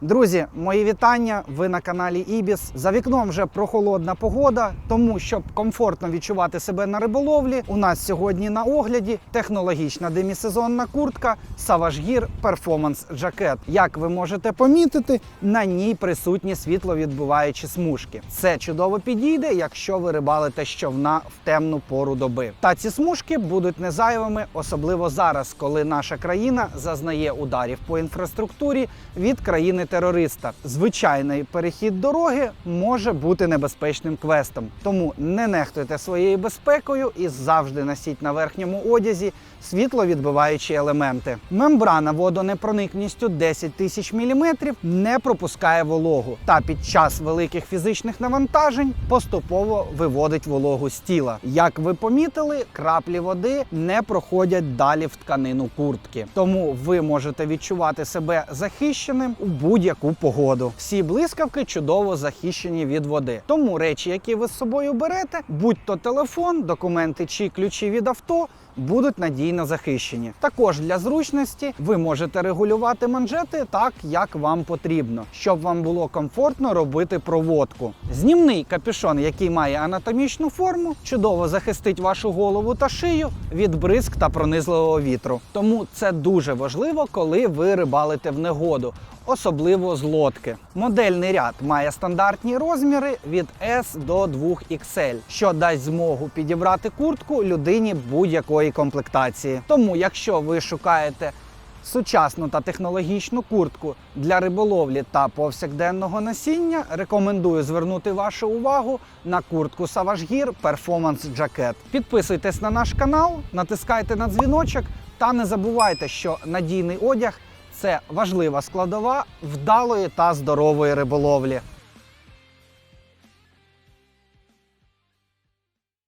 Друзі, мої вітання. Ви на каналі Ібіс. За вікном вже прохолодна погода. Тому щоб комфортно відчувати себе на риболовлі, у нас сьогодні на огляді технологічна демісезонна куртка Savage Gear Performance Jacket. Як ви можете помітити, на ній присутні світловідбиваючі смужки. Це чудово підійде, якщо ви рибалите з човна в темну пору доби. Та ці смужки будуть незайвими, особливо зараз, коли наша країна зазнає ударів по інфраструктурі від країни терориста. Звичайний перехід дороги може бути небезпечним квестом, тому не нехтуйте своєю безпекою і завжди носіть на верхньому одязі світловідбиваючі елементи. Мембрана водонепроникністю 10 тисяч мм не пропускає вологу та під час великих фізичних навантажень поступово виводить вологу з тіла. Як ви помітили, краплі води не проходять далі в тканину куртки, тому ви можете відчувати себе захищеним у будь-яку погоду. Всі блискавки чудово захищені від води. Тому речі, які ви з собою берете, будь то телефон, документи чи ключі від авто. Будуть надійно захищені. Також для зручності ви можете регулювати манжети так, як вам потрібно, щоб вам було комфортно робити проводку. Знімний капюшон, який має анатомічну форму, чудово захистить вашу голову та шию від бризк та пронизливого вітру. Тому це дуже важливо, коли ви рибалите в негоду. Особливо з лодки. Модельний ряд має стандартні розміри від S до 2XL, що дасть змогу підібрати куртку людині будь-якої комплектації. Тому, якщо ви шукаєте сучасну та технологічну куртку для риболовлі та повсякденного носіння, рекомендую звернути вашу увагу на куртку Savage Gear Performance Jacket. Підписуйтесь на наш канал, натискайте на дзвіночок та не забувайте, що надійний одяг це важлива складова вдалої та здорової риболовлі.